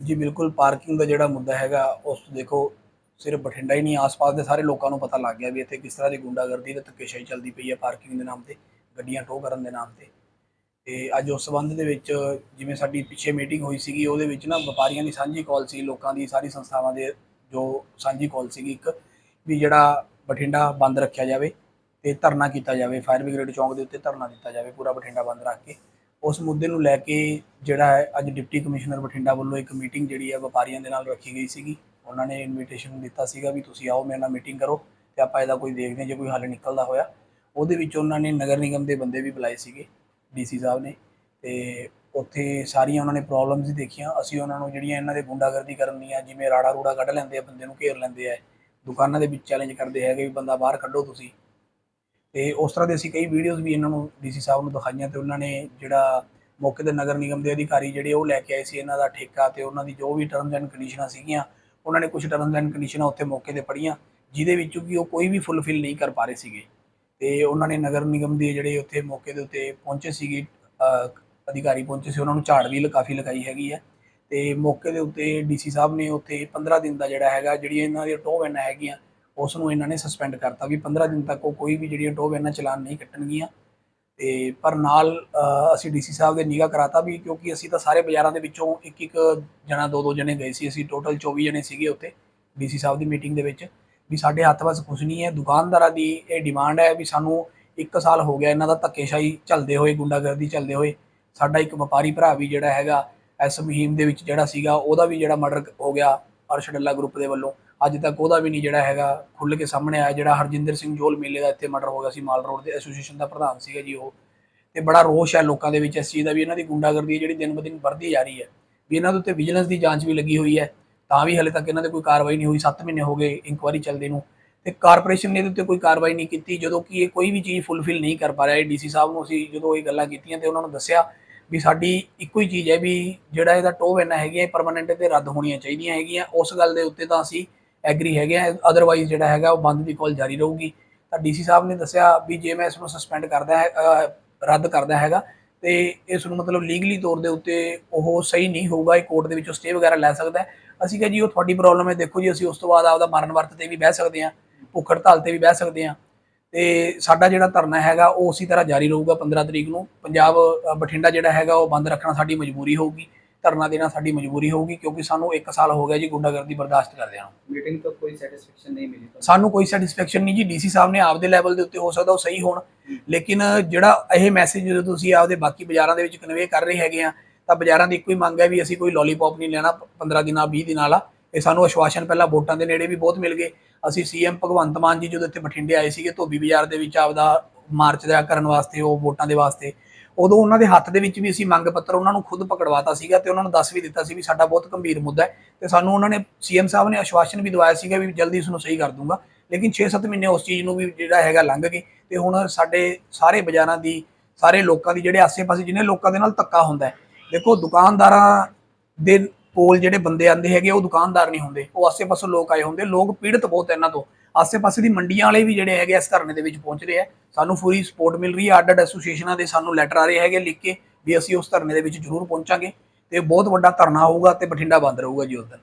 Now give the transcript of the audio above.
ਜੀ ਬਿਲਕੁਲ, ਪਾਰਕਿੰਗ ਦਾ ਜਿਹੜਾ ਮੁੱਦਾ ਹੈਗਾ, ਉਸ ਤੋਂ ਦੇਖੋ, ਸਿਰਫ ਬਠਿੰਡਾ ਹੀ ਨਹੀਂ, ਆਸ-ਪਾਸ ਦੇ ਸਾਰੇ ਲੋਕਾਂ ਨੂੰ ਪਤਾ ਲੱਗ ਗਿਆ ਵੀ ਇੱਥੇ ਕਿਸ ਤਰ੍ਹਾਂ ਦੀ ਗੁੰਡਾਗਰਦੀ ਤੇ ਧੱਕੇਸ਼ਾਹੀ ਚੱਲਦੀ ਪਈ ਹੈ ਪਾਰਕਿੰਗ ਦੇ ਨਾਮ ਤੇ, ਗੱਡੀਆਂ ਟੋ ਕਰਨ ਦੇ ਨਾਮ ਤੇ। ਤੇ ਅੱਜ ਉਸ ਸਬੰਧ ਦੇ ਵਿੱਚ ਜਿਵੇਂ ਸਾਡੀ ਪਿੱਛੇ ਮੀਟਿੰਗ ਹੋਈ ਸੀਗੀ, ਉਹਦੇ ਵਿੱਚ ਨਾ ਵਪਾਰੀਆਂ ਦੀ ਸਾਂਝੀ ਕਾਲ ਸੀ, ਲੋਕਾਂ ਦੀ ਸਾਰੀ ਸੰਸਥਾਵਾਂ ਦੇ ਜੋ ਸਾਂਝੀ ਕਾਲ ਸੀਗੀ ਇੱਕ, ਵੀ ਜਿਹੜਾ ਬਠਿੰਡਾ ਬੰਦ ਰੱਖਿਆ ਜਾਵੇ ਤੇ ਧਰਨਾ ਕੀਤਾ ਜਾਵੇ, ਫਾਇਰ ਬ੍ਰਿਗੇਡ ਚੌਂਕ ਦੇ ਉੱਤੇ ਧਰਨਾ ਦਿੱਤਾ ਜਾਵੇ, ਪੂਰਾ ਬਠਿੰਡਾ ਬੰਦ ਰੱਖ ਕੇ। ਉਸ ਮੁੱਦੇ ਨੂੰ ਲੈ ਕੇ ਜਿਹੜਾ ਹੈ, ਅੱਜ ਡਿਪਟੀ ਕਮਿਸ਼ਨਰ ਬਠਿੰਡਾ ਵੱਲੋਂ ਇੱਕ ਮੀਟਿੰਗ ਜਿਹੜੀ ਹੈ, ਵਪਾਰੀਆਂ ਦੇ ਨਾਲ ਰੱਖੀ ਗਈ ਸੀਗੀ। ਉਹਨਾਂ ਨੇ ਇਨਵੀਟੇਸ਼ਨ ਦਿੱਤਾ ਸੀਗਾ ਵੀ ਤੁਸੀਂ ਆਓ, ਮੇਰੇ ਨਾਲ ਮੀਟਿੰਗ ਕਰੋ ਤੇ ਆਪਾਂ ਇਹਦਾ ਕੋਈ ਦੇਖਦੇ ਹਾਂ, ਜੇ ਕੋਈ ਹੱਲ ਨਿਕਲਦਾ ਹੋਇਆ। ਉਹਦੇ ਵਿੱਚ ਉਹਨਾਂ ਨੇ ਨਗਰ ਨਿਗਮ ਦੇ ਬੰਦੇ ਵੀ ਬੁਲਾਏ ਸੀਗੇ ਡੀਸੀ ਸਾਹਿਬ ਨੇ। ਤੇ ਉੱਥੇ ਸਾਰੀਆਂ ਉਹਨਾਂ ਨੇ ਪ੍ਰੋਬਲਮਸ ਹੀ ਦੇਖੀਆਂ। ਅਸੀਂ ਉਹਨਾਂ ਨੂੰ ਜਿਹੜੀਆਂ ਇਹਨਾਂ ਦੇ ਗੁੰਡਾਗਰਦੀ ਕਰਨ ਦੀਆਂ, ਜਿਵੇਂ ਰਾੜਾ ਰੂੜਾ ਕੱਢ ਲੈਂਦੇ ਆ, ਬੰਦੇ ਨੂੰ ਘੇਰ ਲੈਂਦੇ ਆ। ਦੁਕਾਨਾਂ ਦੇ ਵਿੱਚ ਚੈਲੰਜ ਕਰਦੇ ਹੈਗੇ ਵੀ ਬੰਦਾ ਬਾਹਰ ਕੱਢੋ ਤੁਸੀਂ। ਤੇ ਉਸ ਤਰ੍ਹਾਂ ਦੇ ਅਸੀਂ ਕਈ ਵੀਡੀਓਜ਼ ਵੀ ਇਹਨਾਂ ਨੂੰ ਡੀਸੀ ਸਾਹਿਬ ਨੂੰ ਦਿਖਾਈਆਂ ਤੇ ਉਹਨਾਂ ਨੇ ਜਿਹੜਾ ਮੌਕੇ ਤੇ ਨਗਰ ਨਿਗਮ ਦੇ ਅਧਿਕਾਰੀ ਜਿਹੜੇ ਉਹ ਲੈ ਕੇ ਆਏ ਸੀ ਇਹਨਾਂ ਦਾ ਠੇਕਾ ਤੇ ਉਹਨਾਂ ਦੀ ਜੋ ਵੀ ਟਰਮਸ ਐਂਡ ਕੰਡੀਸ਼ਨਾਂ ਸੀਗੀਆਂ, ਉਹਨਾਂ ਨੇ ਕੁਝ ਟਰਮਸ ਐਂਡ ਕੰਡੀਸ਼ਨਾਂ ਉੱਥੇ ਮੌਕੇ ਤੇ ਪੜੀਆਂ ਜਿਹਦੇ ਵਿੱਚੋਂ ਕਿ ਉਹ ਕੋਈ ਵੀ ਫੁੱਲਫਿਲ ਨਹੀਂ ਕਰ ਪਾ ਰਹੇ ਸੀਗੇ। ਤੇ ਉਹਨਾਂ ਨੇ ਨਗਰ ਨਿਗਮ ਦੇ ਜਿਹੜੇ ਉੱਥੇ ਮੌਕੇ ਦੇ ਉੱਤੇ ਪਹੁੰਚੇ ਸੀਗੇ ਅਧਿਕਾਰੀ ਪਹੁੰਚੇ ਸੀ, ਉਹਨਾਂ ਨੂੰ ਝਾੜ ਵੀ ਕਾਫੀ ਲਗਾਈ ਹੈਗੀ ਹੈ ਤੇ ਮੌਕੇ ਦੇ ਉੱਤੇ ਡੀਸੀ ਸਾਹਿਬ ਨੇ ਉੱਥੇ 15 ਦਿਨ ਦਾ ਜਿਹੜਾ ਹੈਗਾ, ਜਿਹੜੀਆਂ ਇਹਨਾਂ ਦੀਆਂ ਟੋਹ ਵੈਨਾਂ ਹੈਗੀਆਂ ਉਸ ਨੂੰ ਇਹਨਾਂ ਨੇ ਸਸਪੈਂਡ ਕਰਤਾ ਵੀ 15 ਦਿਨ ਤੱਕ ਉਹ ਕੋਈ ਵੀ ਜਿਹੜੀਆਂ ਟੋਬ ਇਹਨਾਂ ਚਲਾਨ ਨਹੀਂ ਕੱਟਣਗੀਆਂ। ਤੇ ਪਰ ਨਾਲ ਅ, ਅਸੀਂ ਡੀਸੀ ਸਾਹਿਬ ਦੇ ਨਿਗਾਹ ਕਰਾਤਾ ਵੀ ਕਿਉਂਕਿ ਅਸੀਂ ਤਾਂ ਸਾਰੇ ਬਾਜ਼ਾਰਾਂ ਦੇ ਵਿੱਚੋਂ ਇੱਕ ਇੱਕ ਜਣਾ ਦੋ ਦੋ ਜਣੇ ਗਏ ਸੀ। ਅਸੀਂ ਟੋਟਲ 24 ਜਣੇ ਸੀਗੇ ਉੱਥੇ ਡੀਸੀ ਸਾਹਿਬ ਦੀ ਮੀਟਿੰਗ ਦੇ ਵਿੱਚ ਵੀ ਸਾਡੇ ਹੱਥ ਵੱਸ ਕੁਝ ਨਹੀਂ ਹੈ। ਦੁਕਾਨਦਾਰਾਂ ਦੀ ਇਹ ਡਿਮਾਂਡ ਹੈ ਵੀ ਸਾਨੂੰ 1 ਸਾਲ ਹੋ ਗਿਆ ਇਹਨਾਂ ਦਾ ਧੱਕੇਸ਼ਾਹੀ ਚੱਲਦੇ ਹੋਏ ਗੁੰਡਾਗਰਦੀ ਚੱਲਦੇ ਹੋਏ। ਸਾਡਾ ਇੱਕ ਵਪਾਰੀ ਭਰਾ ਵੀ ਜਿਹੜਾ ਹੈਗਾ ਇਸ ਮੁਹਿੰਮ ਦੇ ਵਿੱਚ ਜਿਹੜਾ ਸੀਗਾ ਉਹਦਾ ਵੀ ਜਿਹੜਾ ਮਰਡਰ ਹੋ ਗਿਆ ਅਰਸ਼ ਡੱਲਾ ਗਰੁੱਪ ਦੇ ਵੱਲੋਂ। ਅੱਜ ਤੱਕ ਉਹਦਾ ਵੀ ਨਹੀਂ ਜਿਹੜਾ ਹੈਗਾ ਖੁੱਲ੍ਹ ਕੇ ਸਾਹਮਣੇ ਆਇਆ, ਜਿਹੜਾ ਹਰਜਿੰਦਰ ਸਿੰਘ ਜੋਲ ਮੇਲੇ ਦਾ ਇੱਥੇ ਮਰਡਰ ਹੋ ਗਿਆ ਸੀ, ਮਾਲ ਰੋਡ ਦੇ ਐਸੋਸੀਏਸ਼ਨ ਦਾ ਪ੍ਰਧਾਨ ਸੀਗਾ ਜੀ ਉਹ। ਤੇ ਬੜਾ ਰੋਸ਼ ਹੈ ਲੋਕਾਂ ਦੇ ਵਿੱਚ ਇਸ ਚੀਜ਼ ਦਾ ਵੀ, ਇਹਨਾਂ ਦੀ ਗੁੰਡਾਗਰਦੀ ਜਿਹੜੀ ਦਿਨ ਬ ਦਿਨ ਵੱਧਦੀ ਜਾ ਰਹੀ ਹੈ। ਵੀ ਇਹਨਾਂ ਦੇ ਉੱਤੇ ਵਿਜੀਲੈਂਸ ਦੀ ਜਾਂਚ ਵੀ ਲੱਗੀ ਹੋਈ ਹੈ, ਤਾਂ ਵੀ ਹਲੇ ਤੱਕ ਇਹਨਾਂ ਤੇ ਕੋਈ ਕਾਰਵਾਈ ਨਹੀਂ ਹੋਈ 7 ਮਹੀਨੇ ਹੋ ਗਏ ਇਨਕੁਆਇਰੀ ਚੱਲਦੇ ਨੂੰ। ਤੇ ਕਾਰਪੋਰੇਸ਼ਨ ਨੇ ਇਹਦੇ ਉੱਤੇ ਕੋਈ ਕਾਰਵਾਈ ਨਹੀਂ ਕੀਤੀ, ਜਦੋਂ ਕਿ ਇਹ ਕੋਈ ਵੀ ਚੀਜ਼ ਫੁੱਲਫਿਲ ਨਹੀਂ ਕਰ ਪਾ ਰਿਹਾ ਡੀਸੀ ਸਾਹਿਬ ਨੂੰ ਅਸੀਂ ਜਦੋਂ ਇਹ ਗੱਲਾਂ ਕੀਤੀਆਂ ਤੇ ਉਹਨਾਂ ਨੂੰ ਦੱਸਿਆ ਵੀ ਸਾਡੀ ਇੱਕੋ ਹੀ ਚੀਜ਼ ਹੈ ਵੀ ਜਿਹੜਾ ਇਹਦਾ ਟੋਹ ਵੈਨਾ ਹੈਗੀਆਂ ਪਰਮਾਨੈਂਟ ਤੇ ਰੱਦ ਹੋਣੀਆਂ ਚਾਹੀਦੀਆਂ ਹੈਗੀਆਂ। ਉਸ ਗੱਲ ਦੇ ਉੱਤੇ ਤਾਂ ਅਸੀਂ ਐਗਰੀ ਹੈਗੇ ਆ। ਅਦਰਵਾਈਜ਼ ਜਿਹੜਾ ਹੈਗਾ ਉਹ ਬੰਦ ਦੀ ਕਾਲ ਜਾਰੀ ਰਹੂਗੀ। ਤਾਂ ਡੀਸੀ ਸਾਹਿਬ ਨੇ ਦੱਸਿਆ ਵੀ ਜੇ ਮੈਂ ਇਸ ਨੂੰ ਸਸਪੈਂਡ ਕਰਦਾ ਹੈ ਰੱਦ ਕਰਦਾ ਹੈਗਾ, ਤੇ ਇਸ ਨੂੰ ਮਤਲਬ ਲੀਗਲੀ ਤੌਰ ਦੇ ਉੱਤੇ ਉਹ ਸਹੀ ਨਹੀਂ ਹੋਊਗਾ, ਇਹ ਕੋਰਟ ਦੇ ਵਿੱਚੋਂ ਸਟੇ ਵਗੈਰਾ ਲੈ ਸਕਦਾ ਅਸੀਂ ਕਿਹਾ ਜੀ, ਉਹ ਤੁਹਾਡੀ ਪ੍ਰੋਬਲਮ ਹੈ, ਦੇਖੋ ਜੀ, ਅਸੀਂ ਉਸ ਤੋਂ ਬਾਅਦ ਆਪਦਾ ਮਰਨ ਵਰਤ ਤੇ ਵੀ ਬਹਿ ਸਕਦੇ ਹਾਂ ਭੁੱਖ ਹੜਤਾਲ ਤੇ ਵੀ ਬਹਿ ਸਕਦੇ ਹਾਂ। ਤੇ ਸਾਡਾ ਜਿਹੜਾ ਧਰਨਾ ਹੈਗਾ, ਉਹ ਉਸੇ ਤਰ੍ਹਾਂ ਜਾਰੀ ਰਹੂਗਾ 15 ਤਰੀਕ ਨੂੰ। ਪੰਜਾਬ ਬਠਿੰਡਾ ਜਿਹੜਾ ਹੈਗਾ, ਉਹ ਬੰਦ ਰੱਖਣਾ ਸਾਡੀ ਮਜਬੂਰੀ ਹੋਊਗੀ। ਧਰਨਾ ਦੇਣਾ ਸਾਡੀ ਮਜਬੂਰੀ ਹੋਊਗੀ ਕਿਉਂਕਿ ਸਾਨੂੰ ਇੱਕ ਸਾਲ ਹੋ ਗਿਆ ਜੀ ਗੁੰਡਾਗਰਦੀ ਬਰਦਾਸ਼ਤ ਕਰਦੇ ਹਾਂ ਮੀਟਿੰਗ ਤੋਂ ਕੋਈ ਸੈਟੀਸਫੈਕਸ਼ਨ ਨਹੀਂ ਮਿਲੀ ਸਾਨੂੰ ਕੋਈ ਸੈਟੀਸਫੈਕਸ਼ਨ ਨਹੀਂ ਜੀ ਡੀਸੀ ਸਾਹਿਬ ਨੇ ਆਪਦੇ ਲੈਵਲ ਦੇ ਉੱਤੇ ਹੋ ਸਕਦਾ ਉਹ ਸਹੀ ਹੋਣ। ਲੇਕਿਨ ਜਿਹੜਾ ਇਹ ਮੈਸੇਜ ਜਦੋਂ ਤੁਸੀਂ ਆਪਦੇ ਬਾਕੀ ਬਾਜ਼ਾਰਾਂ ਦੇ ਵਿੱਚ ਕਨਵੇ ਕਰ ਰਹੇ ਹੈਗੇ ਆ ਤਾਂ ਬਾਜ਼ਾਰਾਂ ਦੀ ਇੱਕੋ ਹੀ ਮੰਗ ਹੈ ਵੀ ਅਸੀਂ ਕੋਈ ਲੋਲੀਪੌਪ ਨਹੀਂ ਲੈਣਾ 15 ਦਿਨਾਂ 20 ਦਿਨਾਂ ਵਾਲਾ। ਇਹ ਸਾਨੂੰ ਅਸ਼ਵਾਸਨ ਪਹਿਲਾਂ ਵੋਟਾਂ ਦੇ ਨੇੜੇ ਵੀ ਬਹੁਤ ਮਿਲ ਗਏ। ਅਸੀਂ ਸੀਐਮ ਭਗਵੰਤ ਮਾਨ ਜੀ ਜਦੋਂ ਇੱਥੇ ਬਠਿੰਡੇ ਆਏ ਸੀਗੇ ਧੋਬੀ ਬਾਜ਼ਾਰ ਦੇ ਵਿੱਚ ਆਪਦਾ ਮਾਰਚ ਦਾ ਕਰਨ ਵਾਸਤੇ ਉਹ ਵੋਟਾਂ ਦੇ ਵਾਸਤੇ ਉਦੋਂ ਉਹਨਾਂ ਦੇ ਹੱਥ ਦੇ ਵਿੱਚ ਵੀ ਅਸੀਂ ਮੰਗ ਪੱਤਰ ਉਹਨਾਂ ਨੂੰ ਖੁਦ ਪਕੜਵਾਤਾ ਸੀਗਾ ਤੇ ਉਹਨਾਂ ਨੂੰ ਦੱਸ ਵੀ ਦਿੱਤਾ ਸੀ ਵੀ ਸਾਡਾ ਬਹੁਤ ਗੰਭੀਰ ਮੁੱਦਾ ਹੈ ਤੇ ਸਾਨੂੰ ਉਹਨਾਂ ਨੇ ਸੀਐਮ ਸਾਹਿਬ ਨੇ ਆਸ਼ਵਾਸਨ ਵੀ ਦਵਾਇਆ ਸੀਗਾ ਵੀ ਜਲਦੀ ਇਸ ਨੂੰ ਸਹੀ ਕਰ ਦੂੰਗਾ। ਲੇਕਿਨ 6-7 ਮਹੀਨੇ ਉਸ ਚੀਜ਼ ਨੂੰ ਵੀ ਜਿਹੜਾ ਹੈਗਾ ਲੰਘ ਗਏ ਤੇ ਹੁਣ ਸਾਡੇ ਸਾਰੇ ਬਾਜ਼ਾਰਾਂ ਦੀ, ਸਾਰੇ ਲੋਕਾਂ ਦੀ ਜਿਹੜੇ ਆਸੇ-ਪਾਸੇ ਜਿਹਨੇ ਲੋਕਾਂ ਦੇ ਨਾਲ ਧੱਕਾ ਹੁੰਦਾ ਦੇਖੋ ਦੁਕਾਨਦਾਰਾਂ ਦੇ ਕੋਲ ਜਿਹੜੇ ਬੰਦੇ ਆਂਦੇ ਹੈਗੇ, ਉਹ ਦੁਕਾਨਦਾਰ ਨਹੀਂ ਹੁੰਦੇ, ਉਹ ਆਸੇ-ਪਾਸੇ ਲੋਕ ਆਏ ਹੁੰਦੇ, ਲੋਕ ਪੀੜਤ ਬਹੁਤ ਇਹਨਾਂ ਤੋਂ। ਆਸੇ-ਪਾਸੇ ਦੀ ਮੰਡੀਆਂ ਵਾਲੇ ਵੀ ਜਿਹੜੇ ਹੈਗੇ ਇਸ ਧਰਨੇ ਦੇ ਵਿੱਚ ਪਹੁੰਚ ਰਹੇ ਆ। ਸਾਨੂੰ ਪੂਰੀ ਸਪੋਰਟ ਮਿਲ ਰਹੀ ਹੈ ਅੱਡ-ਅੱਡ ਐਸੋਸੀਏਸ਼ਨਾਂ ਦੇ ਸਾਨੂੰ ਲੈਟਰ ਆ ਰਹੇ ਹੈਗੇ ਲਿਖ ਕੇ ਵੀ ਅਸੀਂ ਉਸ ਧਰਨੇ ਦੇ ਵਿੱਚ ਜ਼ਰੂਰ ਪਹੁੰਚਾਂਗੇ। ਤੇ ਬਹੁਤ ਵੱਡਾ ਧਰਨਾ ਹੋਊਗਾ ਤੇ ਬਠਿੰਡਾ ਬੰਦ ਰਹੂਗਾ ਜੀ ਉਸ ਦਿਨ।